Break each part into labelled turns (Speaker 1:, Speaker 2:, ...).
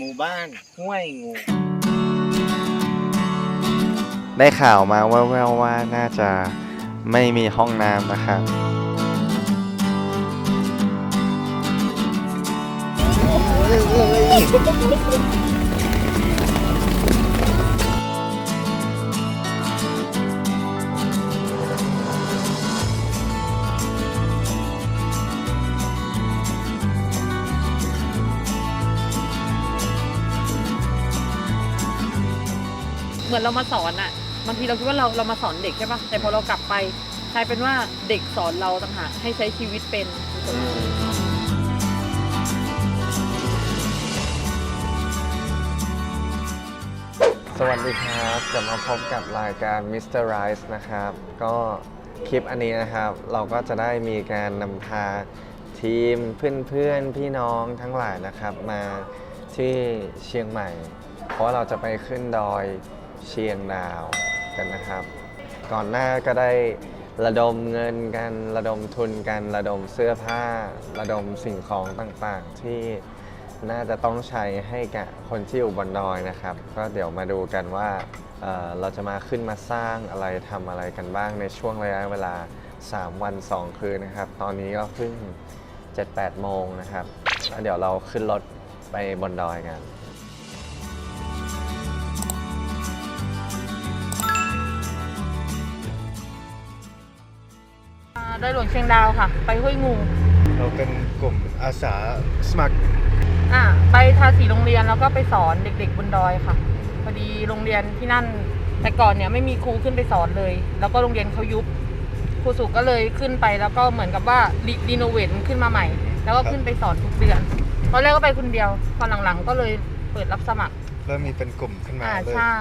Speaker 1: หมู่บ้านห้วยงู
Speaker 2: ได้ข่าวมาแว่วๆว่าน่าจะไม่มีห้องน้ำนะครับ
Speaker 3: เมือนเรามาสอนอะบางทีเราคิดว่าเราเรามาสอนเด็กใช่ปะแต่พอเรากลับไปกลายเป็นว่าเด็กสอนเราต่างหากให้ใช้ชีวิตเป็น
Speaker 2: สวัสดีครับกลับมาพบกับรายการ Mr. Rice นะครับ ก็คลิปอันนี้นะครับ เราก็จะได้มีการนำพาทีมเพื่อนๆ พี่น้องทั้งหลายนะครับ มาที่เชียงใหม่ เพราะเราจะไปขึ้นดอย เชียงดาวกันนะครับ ก่อนหน้าก็ได้ระดมเงินกัน ระดมทุนกัน ระดมเสื้อผ้า ระดมสิ่งของต่างๆ ที่น่าจะต้องใช้ให้กับคนที่อยู่บนดอยนะครับ ก็เดี๋ยวมาดูกันว่าเเราจะมาขึ้นมาสร้างอะไรทำอะไรกันบ้างในช่วงระยะเวลา 3 วัน 2 คืนนะครับ ตอนนี้ก็เพิ่ง 7-8 โมงนะครับแล้วเดี๋ยวเราขึ้นรถไปบนดอยกัน
Speaker 3: ดอยหลวงเชียงดาวค่ะ ไปห้วยงู
Speaker 1: เราเป็นกลุ่มอาสาสมัคร
Speaker 3: อ่าไปทาสีโรงเรียนแล้วก็ไปสอนเด็ก ๆบนดอยค่ะ พอดีโรงเรียนที่นั่น แต่ก่อนเนี่ยไม่มีครูขึ้นไปสอนเลย แล้วก็โรงเรียนเขายุบครูสุก็เลยขึ้นไปแล้วก็เหมือนกับว่ารีโนเวทขึ้นมาใหม่ แล้วก็ขึ้นไปสอนทุกเดือนตอนแรกก็ไปคนเดียวตอนหลังๆ ก็เลยเปิดรับสมัคร
Speaker 1: เริ่มมีเป็นกลุ่มขึ้นมา
Speaker 3: อ่า
Speaker 1: เลย
Speaker 3: ใช่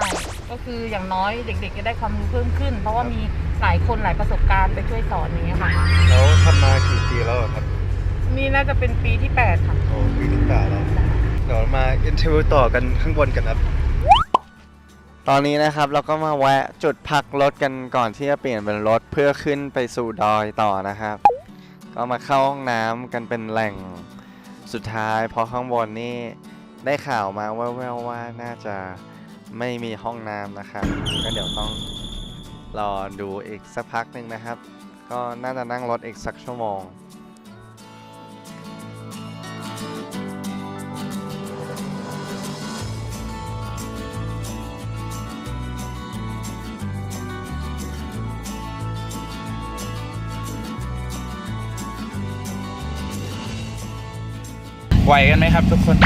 Speaker 3: ก็คืออย่างน้อยเด็กๆจะได้ความรู้เพิ่มขึ้น เพราะว่ามีหลายคนหลายประสบการณ์ไปช่วยสอนอย่างเงี้ยค่ะ
Speaker 1: แล้วทำมากี่ปีแล้วอะครับ
Speaker 3: นี่น่าจะเป็นปีที่8ค่ะ
Speaker 1: โอ้ปีที่แปดแล้ว เดี๋ยวมาอินเทอร์วิวต่อกันข้างบนกันครับ
Speaker 2: ตอนนี้นะครับเราก็มาแวะจุดพักรถกันก่อนที่จะเปลี่ยนเป็นรถเพื่อขึ้นไปสู่ดอยต่อนะครับ ก็มาเข้าห้องน้ำกันเป็นแหล่งสุดท้ายเพราะข้างบนนี่ ได้ข่าวมาแว่วๆว่าน่าจะไม่มีห้องน้ำนะครับก็เดี๋ยวต้องรอดูอีกสักพักหนึ่งนะครับ ก็น่าจะนั่งรถอีกสักชั่วโมง
Speaker 4: ไหวกันไหมครับทุกคน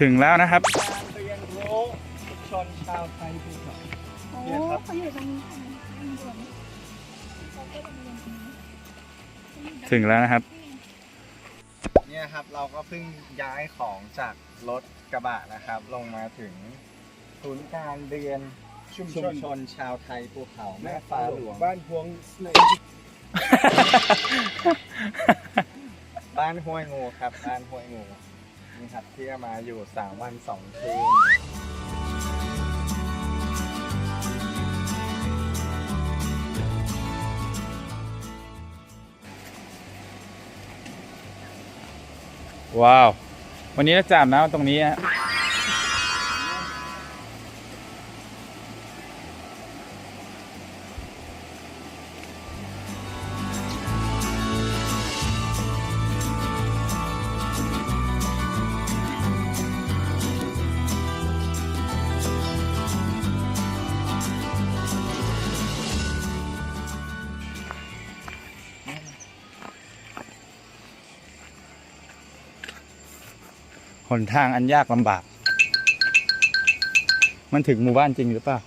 Speaker 3: ถึง
Speaker 4: แล้วนะครับ
Speaker 1: เขา
Speaker 5: อยู่ตรงนี้ค่ะตรงนี้เขาก็โรงเรียนตรงนี้
Speaker 4: ถึงแล้วนะครับ
Speaker 2: เนี่ยครับเราก็เพิ่งย้ายของจากรถกระบะนะครับ ลงมาถึงศูนย์การเรียน
Speaker 1: ชุม
Speaker 2: ช
Speaker 1: น
Speaker 2: ชนชาวไทยภูเขาแม่ฟ้าหลวง
Speaker 1: บ้านพวงสเน
Speaker 2: บ้านห้วยงูครับ บ้านห้วยงูนี่ครับที่จะมาอยู่3วัน2คืน
Speaker 4: ว้าว วันนี้เราจะอาบน้ำตรงนี้ฮะ หนทางอันยากลำบาก มันถึงหมู่บ้านจริงหรือเปล่า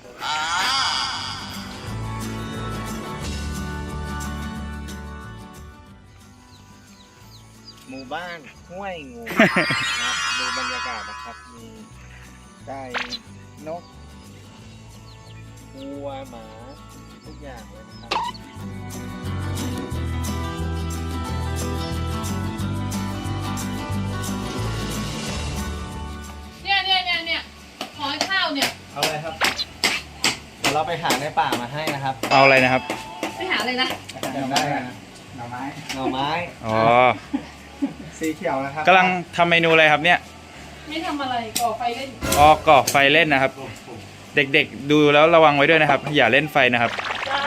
Speaker 2: หมู่บ้านห้วยงูครับดูบรรยากาศนะครับมีไก่นกวัวหมาทุกอย่างเลยนะครับ
Speaker 3: ขอข้าวเนี่ย
Speaker 2: เอาเลยครับ เดี๋ยวเราไปหาในป่ามาให้นะครับ
Speaker 4: เอาอะไรนะครับ
Speaker 3: ไปหาเลยนะ
Speaker 2: เดี๋ยวได้นะหน่อไม้ หน่อไม้
Speaker 4: อ๋อ
Speaker 2: สีเขียวนะครับ
Speaker 4: กำลังทำเมนูอะไรครับเนี่ย
Speaker 3: ไม่ทำอะไรก่อไฟเล่น
Speaker 4: อ๋อก่อไฟเล่นนะครับ เด็กๆ ดูแล้วระวังไว้ด้วยนะครับ อย่าเล่นไฟนะครับ
Speaker 3: จ้า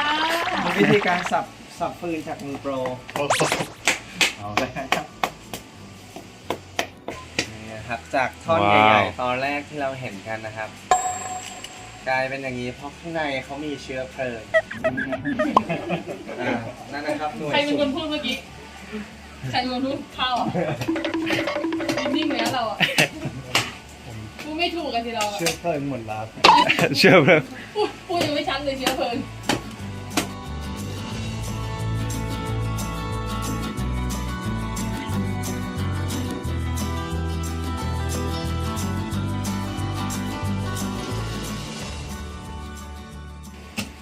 Speaker 2: วิธีการสับสับฟืนจากมือโปร เอาเลยครับ นี่นะครับ จากท่อน
Speaker 4: ว้าว
Speaker 2: ใหญ่ๆตอนแรกที่เราเห็นกันนะครับ กลายเป็นอย่างนี้เพราะข้างในเขามีเชื้อเพลิงอ่านั่นนะครับหน่วย
Speaker 3: ใครเป็น
Speaker 2: สุ
Speaker 3: คนพูดเมื่อกี้ ใครเป็นคนพูดข้าวอะนิ่งๆเลยนะเราอะพูดไม่ถูกกันสิเราอะ
Speaker 2: เชื้อเพลิงหมดแล้ว
Speaker 4: เชื่อเลย
Speaker 3: พูดพูดยังไม่ชัดเลยเชื้อเพลิง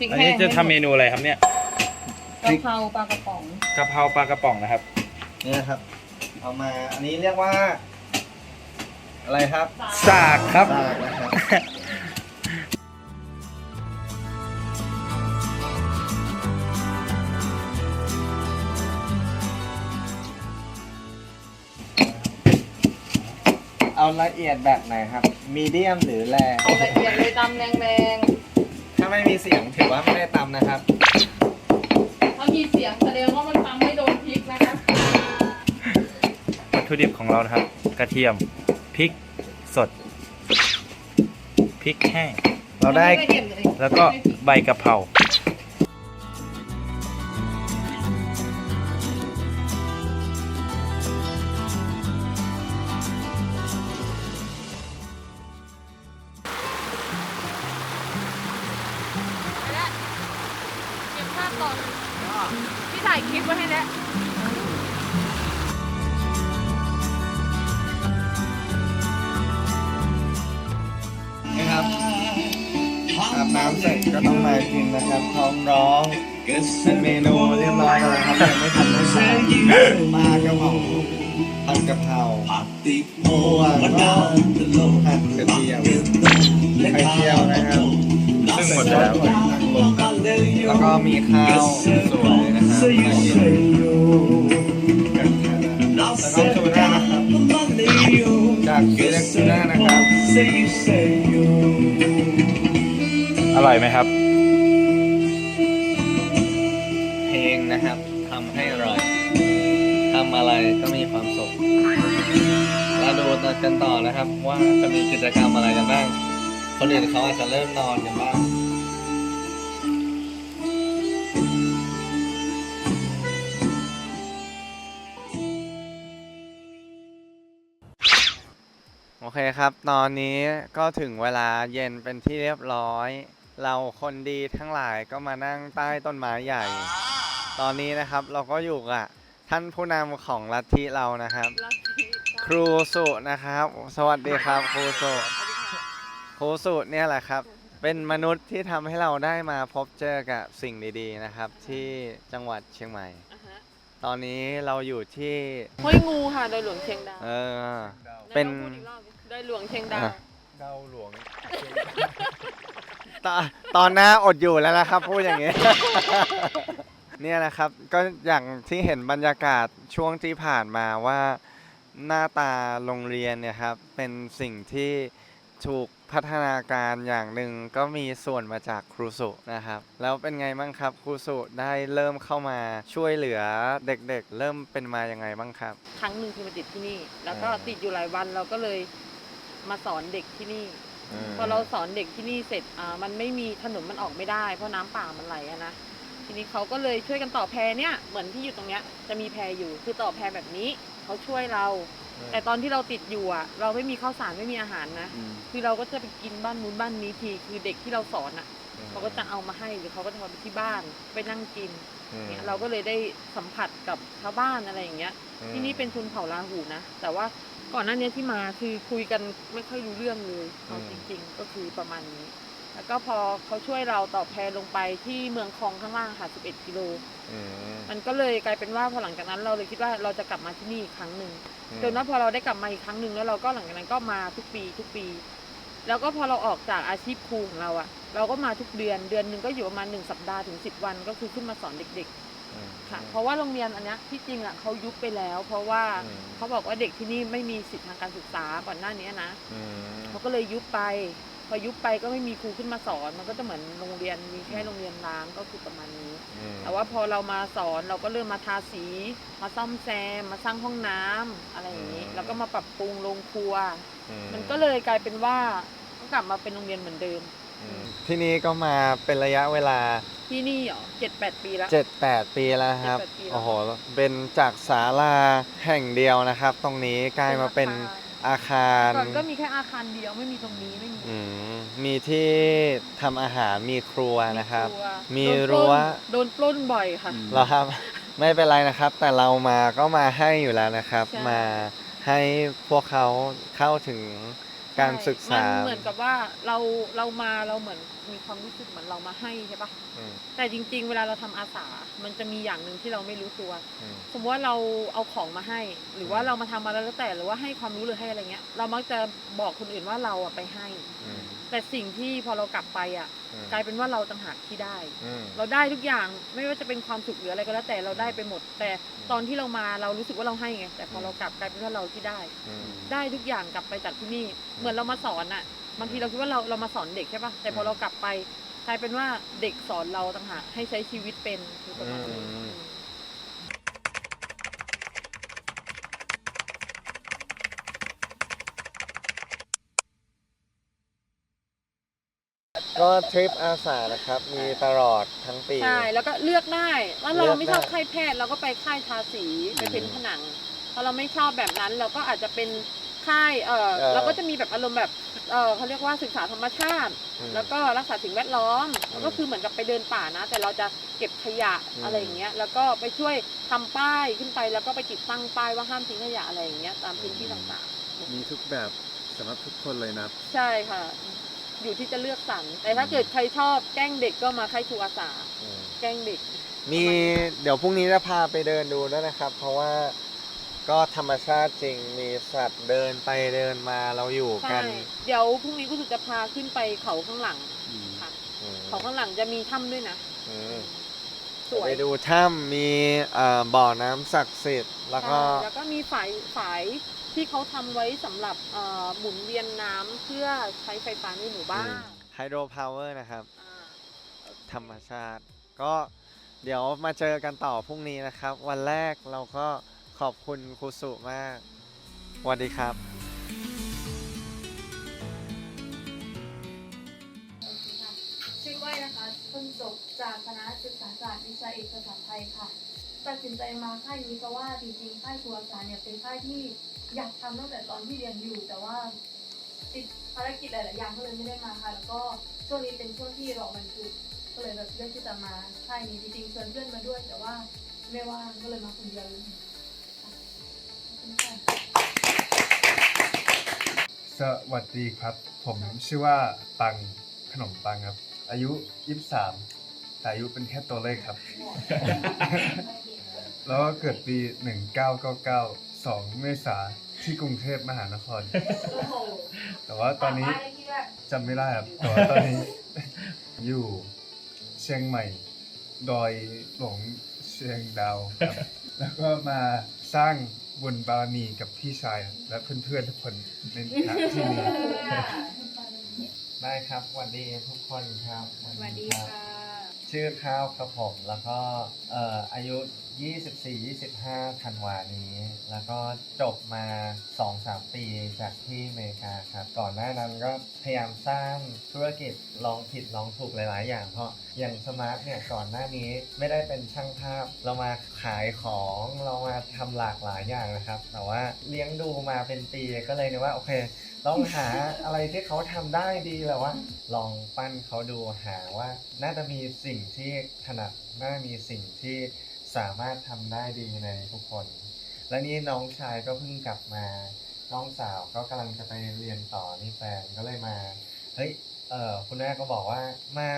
Speaker 3: ริก
Speaker 4: อัน
Speaker 3: แห้
Speaker 4: นี้
Speaker 3: ง
Speaker 4: จะทำเมนูอะไรครับเนี่ย
Speaker 3: กะเพราปลากระป๋อง
Speaker 4: กะเพราปลากระป๋องนะครับ
Speaker 2: นี่นะครับ เอามาอันนี้เรียกว่า อะไรครับ
Speaker 4: สากครับ
Speaker 2: ซากนะครับ เอาละเอียดแบบไหนครับ มีเดียมหรือแรง
Speaker 3: เอาละเอียดเลยตำแรง
Speaker 2: ถ้าไม่มีเสียงถือว่าไม่ได้ตำนะครับ
Speaker 3: ๆถ้ามีเสียงแสดงว่ามันตำไม่โดนพริกนะคะ
Speaker 4: วัตถุดิบของเรานะครับ กระเทียมพริกสดพริกแห้ง
Speaker 2: เราได้
Speaker 3: ม่เห็นเลย
Speaker 4: แล้วก็ใบกะเพราา
Speaker 3: ยคลิปไว้ให้แล้ว
Speaker 2: นะครับอาบน้ำเสร็จก็ต้องมากินนะครับท้องร้องเป็นเมนูเรียบร้อยแล้วครับยังไม่ทำไม่ทานปลากระเพราผัดกะเพราหัวก็ผัดกระเทียมไข่เจียวนะครับ
Speaker 4: ซึ่งหมดแล้ว
Speaker 2: แล้วก็มีข้าวสวย นะครับมากก็ทูน่านะครับจากเล็กทูน่านะครับ
Speaker 4: อร่อยไหมครับ
Speaker 2: เพลงนะครับทำให้อร่อยทำอะไรก็มีความสุขเราดูกันต่อนะครับ ว่าจะมีกิจกรรมอะไรกันบ้างคนอื่นเขาอาจจะเริ่มนอนกันบ้าง โอเคครับ ตอนนี้ก็ถึงเวลาเย็นเป็นที่เรียบร้อย เราคนดีทั้งหลายก็มานั่งใต้ต้นไม้ใหญ่ ตอนนี้นะครับเราก็อยู่กับท่านผู้นำของลัทธิเรานะครับครูสุนะครับ สวัสดีครับครูสุครูสุเนี่ยแหละครับ เป็นมนุษย์ที่ทำให้เราได้มาพบเจอกับสิ่งดีๆนะครับ ที่จังหวัดเชียงใหม่ตอนนี้เราอยู่ที่
Speaker 3: ห้วยงูค่ะโดยหลวงเชียงดาว
Speaker 2: เออ เป็น
Speaker 3: ได้ลองพูดอีกรอบดิ โดยหลวงเชียงดาว
Speaker 2: อะเดาหลวงตอนตอนหน้าอดอยู่แล้วนะครับ พูดอย่างนี้ เนี่ยนะครับ ก็อย่างที่เห็นบรรยากาศช่วงที่ผ่านมาว่าหน้าตาโรงเรียนเนี่ยครับ เป็นสิ่งที่ถูกพัฒนาการอย่างหนึ่งก็มีส่วนมาจากครูสุนะครับ แล้วเป็นไงบ้างครับครูสุได้เริ่มเข้ามาช่วยเหลือเด็กๆ เริ่มเป็นมายังไงบ้างครับ
Speaker 3: ครั้งหนึ่งคือมาติดที่นี่ แล้วก็
Speaker 2: อ่า
Speaker 3: ติดอยู่หลายวันเราก็เลย มาสอนเด็กที่นี่ พอเราสอนเด็กที่นี่เสร็จอ่ามันไม่มีถนนมันออกไม่ได้ เพราะน้ำป่ามันไหลอะนะทีนี้เขาก็เลยช่วยกันต่อแพเนี่ยเหมือนที่อยู่ตรงเนี้ยจะมีแพอยู่คือต่อแพแบบนี้เขาช่วยเรา แต่ตอนที่เราติดอยู่อะ เราไม่มีข้าวสารไม่มีอาหารนะคือเราก็จะไปกินบ้านนู้นบ้านนี้ทีคือเด็กที่เราสอนอะเขาก็จะเอามาให้หรือเขาก็จะเอาไปที่บ้านไปนั่งกิน
Speaker 2: อืม
Speaker 3: เนี่ยเราก็เลยได้สัมผัสกับชาวบ้านอะไรอย่างเงี้ย
Speaker 2: อืม
Speaker 3: ที่นี่เป็นชนเผ่าลาหูนะ แต่ว่า ก่อนหน้านี้ที่มาคือคุยกันไม่ค่อยรู้เรื่องเลยเอาจริง ๆ ก็คือประมาณนี้ แล้วก็พอเขาช่วยเราต่อแพลงไปที่เมืองคลองข้างล่างค่ะ 11 กิโล
Speaker 2: อืม
Speaker 3: มันก็เลยกลายเป็นว่าพอหลังจากนั้น เราเลยคิดว่าเราจะกลับมาที่นี่อีกครั้งหนึ่ง
Speaker 2: อืม
Speaker 3: จนว่าพอเราได้กลับมาอีกครั้งหนึ่งแล้วเราก็หลังจากนั้นก็มาทุกปีทุกปี แล้วก็พอเราออกจากอาชีพครูของเราอะเราก็มาทุกเดือนเดือนหนึ่งก็อยู่ประมาณหนึ่งสัปดาห์ถึงสิบวันก็คือขึ้นมาสอนเด็ก
Speaker 2: อืม
Speaker 3: ๆ ค่ะ เพราะว่าโรงเรียนอันเนี้ยที่จริงอะเขายุบไปแล้ว เพราะว่า
Speaker 2: อืม
Speaker 3: เขาบอกว่าเด็กที่นี่ไม่มีสิทธิทางการศึกษาก่อนหน้านี้นะ
Speaker 2: อืม
Speaker 3: เขาก็เลยยุบไป พอยุบไปก็ไม่มีครูขึ้นมาสอน มันก็จะเหมือนโรงเรียนมีแค่โรงเรียนร้างก็คือประมาณนี้
Speaker 2: อืม
Speaker 3: แต่ว่าพอเรามาสอนเราก็เริ่มมาทาสี มาซ่อมแซม มาสร้างห้องน้ำอะไรอย่างนี้ แล้วก็มาปรับปรุงโรงครัว
Speaker 2: อื
Speaker 3: มันก็เลยกลายเป็นว่าก็กลับมาเป็นโรงเรียนเหมือนเดิม
Speaker 2: อืมที่นี่ก็มาเป็นระยะเวลา
Speaker 3: ที่นี่เหรอเจ็ดแปดปีแล้ว
Speaker 2: 7-8ปีแล้วครับ
Speaker 3: 7-8ปีแล้ว
Speaker 2: โอ้โห เป็นจากศาลาแห่งเดียวนะครับ ตรงนี้กลายมาเป็นอาคาร
Speaker 3: ก่อนก็มีแค่อาคารเดียวไม่มีตรงนี้ไม่มี
Speaker 2: อืมมีที่ทำอาหารมีครัวนะครับ
Speaker 3: ครัว
Speaker 2: มี
Speaker 3: โดนปล้น
Speaker 2: รั้ว
Speaker 3: โดนปล้นบ่อยค่ะ
Speaker 2: เหรอครับ ไม่เป็นไรนะครับ แต่เรามาก็มาให้อยู่แล้วนะครับ
Speaker 3: ใช่
Speaker 2: มาให้พวกเขาเข้าถึง การศึกษา
Speaker 3: มันเหมือนกับว่าเราเรามาเราเหมือนมีความรู้สึกเหมือนเรามาให้ใช่ปะ
Speaker 2: อืม
Speaker 3: แต่จริง ๆ เวลาเราทำอาสา มันจะมีอย่างหนึ่งที่เราไม่รู้ตัว
Speaker 2: อืม
Speaker 3: สมมติว่าเราเอาของมาให้ หรือว่าเรามาทำอะไรแล้วแต่หรือว่าให้ความรู้หรือให้อะไรเงี้ย เรามักจะบอกคนอื่นว่าเราอะไปให้
Speaker 2: อืม
Speaker 3: แต่สิ่งที่พอเรากลับไปอะ
Speaker 2: อืม
Speaker 3: กลายเป็นว่าเราต่างหากที่ได้
Speaker 2: อืม
Speaker 3: เราได้ทุกอย่างไม่ว่าจะเป็นความสุขหรืออะไรก็แล้วแต่เราได้ไปหมด แต่ตอนที่เรามาเรารู้สึกว่าเราให้ไงแต่พอเรากลับกลายเป็นว่าเราที่ได้
Speaker 2: อืม
Speaker 3: ได้ทุกอย่างกลับไปจากที่นี่ เหมือนเรามาสอนอะบางทีเราคิดว่าเราเรามาสอนเด็กใช่ปะแต่พอเรากลับไปกลายเป็นว่าเด็กสอนเราต่างหากให้ใช้ชีวิตเป็นคือประมาณนี้
Speaker 2: อืม ก็ทริปอาสานะครับ มีตลอดทั้งปี
Speaker 3: ใช่ แล้วก็เลือกได้ ว่าเรา
Speaker 2: เลือก
Speaker 3: ไม่ชอบ
Speaker 2: ได้
Speaker 3: ค่ายแพทย์เราก็ไปค่ายทาสีไปเพ้นผนังถ้าเราไม่ชอบแบบนั้นเราก็อาจจะเป็นค่ายเออ
Speaker 2: เออ
Speaker 3: เราก็จะมีแบบอารมณ์แบบเออเขาเรียกว่าศึกษาธรรมชาติ
Speaker 2: อืม
Speaker 3: แล้วก็รักษาสิ่งแวดล้อม
Speaker 2: อืม
Speaker 3: ก็คือเหมือนกับไปเดินป่านะ แต่เราจะเก็บขยะ
Speaker 2: อืม
Speaker 3: อะไรอย่างเงี้ย แล้วก็ไปช่วยทำป้ายขึ้นไป แล้วก็ไปติดตั้งป้ายว่าห้ามทิ้งขยะอะไรอย่างเงี้ยตามพื้นที่ต่าง
Speaker 6: มีทุกแบบสำหรับทุกคนเลยนะ
Speaker 3: ๆใช่ค่ะ อยู่ที่จะเลือกสรรแต่ถ้าเกิดใครชอบแกล้งเด็กก็มาค่ายครูอาสา
Speaker 2: อืม
Speaker 3: แกล้งเด็ก
Speaker 2: มีเดี๋ยวพรุ่งนี้จะพาไปเดินดูด้วยนะครับ เพราะว่าก็ธรรมชาติจริงมีสัตว์เดินไปเดินมาเราอยู่กั
Speaker 3: ใช่
Speaker 2: น
Speaker 3: เดี๋ยวพรุ่งนี้ก็จะพาขึ้นไปเขาข้างหลังค่ะ
Speaker 2: อืม
Speaker 3: เขาข้างหลังจะมีถ้ำด้วยนะ
Speaker 2: อืม
Speaker 3: สวย
Speaker 2: ไปดูถ้ำมีเอ่อบ่อน้ำศักดิ์สิทธิ์แล้วก็
Speaker 3: ใช่แล้วก็มีฝายฝาย ที่เขาทำไว้สำหรับเอ่อหมุนเวียนน้ำเพื่อใช้ไฟฟ้าในหมู่บ้าน
Speaker 2: ไฮโดรพาวเวอร์นะครับ
Speaker 3: อ่าโอเค
Speaker 2: ธรรมชาติ ก็เดี๋ยวมาเจอกันต่อพรุ่งนี้นะครับ วันแรกเราก็ขอบคุณครูสุมากสวัสดีครับ
Speaker 5: ชื่อก้อยนะคะเพิ่งจบจากคณะศึกษาศาสตร์วิชาเอกภาษาไทยค่ะ ตัดสินใจมาค่ายนี้เพราะว่าจริงๆค่ายครูอาสาเนี่ยเป็นค่ายที่ อยากทำตั้งแต่ตอนที่เรียนอยู่ แต่ว่าติดภารกิจหลายๆอย่างก็เลยไม่ได้มาค่ะ แล้วก็ช่วงนี้เป็นช่วงที่รอบรรจุก็เลยแบบเลือกที่จะมาค่ายนี้จริงๆชวนเพื่อนมาด้วย แต่ว่าไม่ว่างก็เลยมาคนเดียวเลยค่ะขอบคุณค่ะ
Speaker 6: สวัสดีครับ ผมชื่อว่าปังขนมปังครับ อายุ 23 แต่อายุเป็นแค่ตัวเลขครับ แล้วก็เกิดปี 1999 2 เมษาที่กรุงเทพมหานครแต่ว่าตอนนี้จำไม่ได้ครับแต่ว่าตอนนี้ อยู่เชียงใหม่ ดอยหลงเชียงดาวครับแล้วก็มาสร้างบุญบารมีกับพี่ชายและเพื่อนๆทุกคนในณที่นี้
Speaker 2: ได้ครับสวัสดีทุกคนครับ
Speaker 5: สวัสดี
Speaker 2: รับ
Speaker 5: ค่ะ
Speaker 2: ชื่อข้าวครับผมแล้วก็เอ่ออายุ 24-25ธันวานี้ แล้วก็จบมา 2-3 ปีจากที่อเมริกาครับ ก่อนหน้านั้นก็พยายามสร้างธุรกิจลองผิดลองถูกหลาย ๆ อย่าง เพราะอย่างสมาร์ทเนี่ยก่อนหน้านี้ไม่ได้เป็นช่างภาพ เรามาขายของเรามาทำหลากหลายอย่างนะครับ แต่ว่าเลี้ยงดูมาเป็นปีก็เลยนึกว่าโอเค ต้องหาอะไรที่เขาทำได้ดีแล้ว่า ลองปั้นเขาดูหาว่า น่าจะมีสิ่งที่ถนัดน่ามีสิ่งที่สามารถทำได้ดีในทุกคน และนี่น้องชายก็เพิ่งกลับมา น้องสาวก็กำลังจะไปเรียนต่อนี่แฟนก็เลยมา เฮ้ย เออคุณแม่ก็บอกว่ามา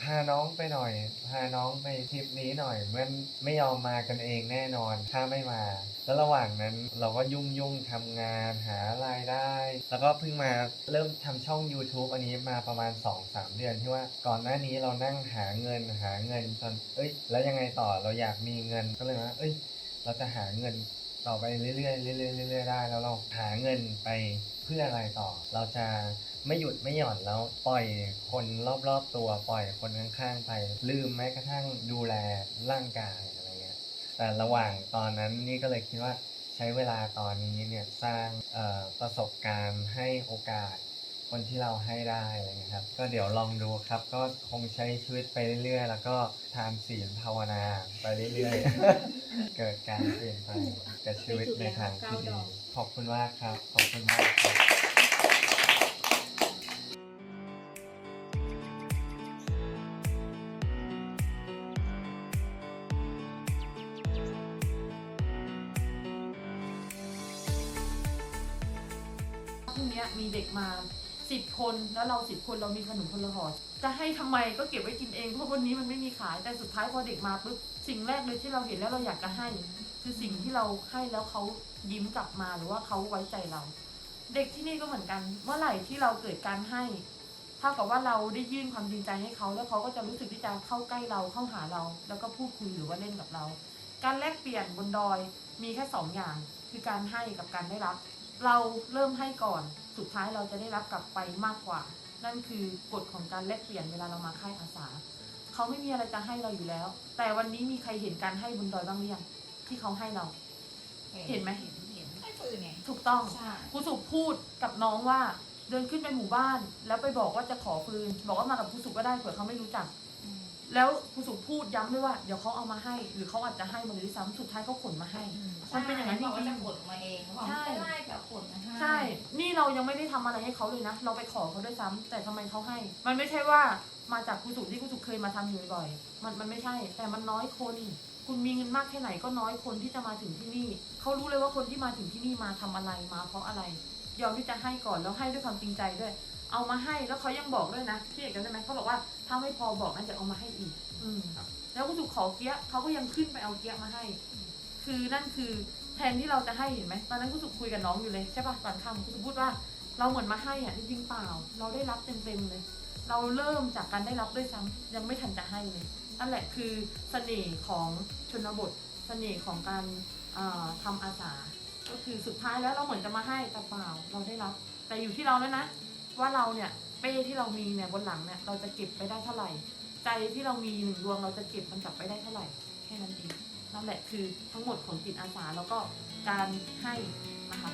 Speaker 2: พาน้องไปหน่อย พาน้องไปทริปนี้หน่อย มันไม่ยอมมากันเองแน่นอน ถ้าไม่มา แล้วระหว่างนั้นเราก็ยุ่งยุ่งทำงานหารายได้ แล้วก็เพิ่งมาเริ่มทำช่อง YouTube อันนี้มาประมาณ 2-3 เดือนที่ว่าก่อนหน้านี้เรานั่งหาเงินหาเงินจนเอ้ย แล้วยังไงต่อเราอยากมีเงินก็เลยว่าเอ้ย เราจะหาเงินต่อไปเรื่อยๆเรื่อยๆเรื่อยๆได้ แล้วเราหาเงินไปเพื่ออะไรต่อ เราจะ ไม่หยุดไม่หย่อนแล้วปล่อยคนรอบๆตัวปล่อยคนข้างๆไปลืมแม้กระทั่งดูแลร่างกายอะไรเงี้ยแต่ระหว่างตอนนั้นนี่ก็เลยคิดว่าใช้เวลาตอนนี้เนี่ยสร้างประสบการณ์ให้โอกาสคนที่เราให้ได้อะไรเงี้ยครับ ก็เดี๋ยวลองดูครับ ก็คงใช้ชีวิตไปเรื่อยๆ แล้วก็ทานศีลภาวนาไปเรื่อยๆ เกิดการเปลี่ยนแปลงกับชีวิตในทางที่ดีขอบคุณมากครับ ขอบคุณมากครับ
Speaker 3: รุ่งเนี้ยมีเด็กมาสิบคนแล้วเราสิบคนเรามีขนมคนละห่อจะให้ทำไมก็เก็บไว้กินเองเพราะวันนี้มันไม่มีขายแต่สุดท้ายพอเด็กมาปุ๊บสิ่งแรกเลยที่เราเห็นแล้วเราอยากจะให้ คือสิ่งที่เราให้แล้วเขายิ้มกลับมาหรือว่าเขาไว้ใจเรา เด็กที่นี่ก็เหมือนกัน เมื่อไหร่ที่เราเกิดการให้เท่ากับว่าเราได้ยื่นความจริงใจให้เขาแล้วเขาก็จะรู้สึกที่จะเข้าใกล้เราเข้าหาเรา แล้วก็พูดคุยหรือว่าเล่นกับเรา การแลกเปลี่ยนบนดอยมีแค่สองอย่าง คือการให้กับการได้รับ เราเริ่มให้ก่อนสุดท้ายเราจะได้รับกลับไปมากกว่า นั่นคือกฎของการแลกเปลี่ยนเวลาเรามาค่ายอาสาเขาไม่มีอะไรจะให้เราอยู่แล้ว แต่วันนี้มีใครเห็นการให้บนดอยบ้างหรือยังที่เขาให้เรา เห็นไหม
Speaker 7: เห็นเห็นให้ปืนไง
Speaker 3: ถูกต้อง
Speaker 7: ใช่
Speaker 3: ครูสุพูดกับน้องว่า เดินขึ้นไปหมู่บ้าน แล้วไปบอกว่าจะขอปืน บอกว่ามากับครูสุก็ได้เผื่อเขาไม่รู้จัก
Speaker 7: อืม
Speaker 3: แล้วครูสุพูดย้ำด้วยว่าเดี๋ยวเขาเอามาให้ หรือเขาอาจจะให้มาเลยด้วยซ้ำสุดท้ายเขาขนมาให้ มันเป็นอย่างนั้นจริงๆ
Speaker 7: บอกว่าจะขนมาเองเขาบอก
Speaker 3: ใช่
Speaker 7: ไม่ได้แบบขนมาให้
Speaker 3: ใช่ นี่เรายังไม่ได้ทำอะไรให้เขาเลยนะ เราไปขอเขาด้วยซ้ำแต่ทำไมเขาให้ มันไม่ใช่ว่ามาจากครูสุที่ครูสุเคยมาทำอยู่บ่อยๆมันมันไม่ใช่ แต่มันน้อยคน คุณมีเงินมากแค่ไหนก็น้อยคนที่จะมาถึงที่นี่ เขารู้เลยว่าคนที่มาถึงที่นี่มาทำอะไร มาเพราะอะไร ยอมที่จะให้ก่อนแล้วให้ด้วยความจริงใจด้วย เอามาให้แล้วเขายังบอกด้วยนะพี่เอกจำได้ไหมเขาบอกว่า ถ้าไม่พอบอกนั่นจะเอามาให้อีก อืมแล้วครูสุขอเกี้ยเขาก็ยังขึ้นไปเอาเกี้ยมาให้ คือนั่นคือแทนที่เราจะให้เห็นไหมตอนนั้นครูสุคุยกับน้องอยู่เลยใช่ปะตอนค่ำครูสุพูดว่า เราเหมือนมาให้อะจริงๆเปล่า เราได้รับเต็มๆเลย เราเริ่มจากการได้รับด้วยซ้ำยังไม่ทันจะให้เลยนั่นแหละคือเสน่ห์ของชนบท เสน่ห์ของการอ่าทำอาสา ก็คือสุดท้ายแล้วเราเหมือนจะมาให้แต่เปล่าเราได้รับ แต่อยู่ที่เราแล้วนะ ว่าเราเนี่ยเป้ที่เรามีเนี่ยบนหลังเนี่ยเราจะเก็บไปได้เท่าไหร่ ใจที่เรามีหนึ่งดวงเราจะเก็บมันกลับไปได้เท่าไหร่แค่นั้นเองนั่นแหละคือทั้งหมดของจิตอาสาแล้วก็การให้นะคะ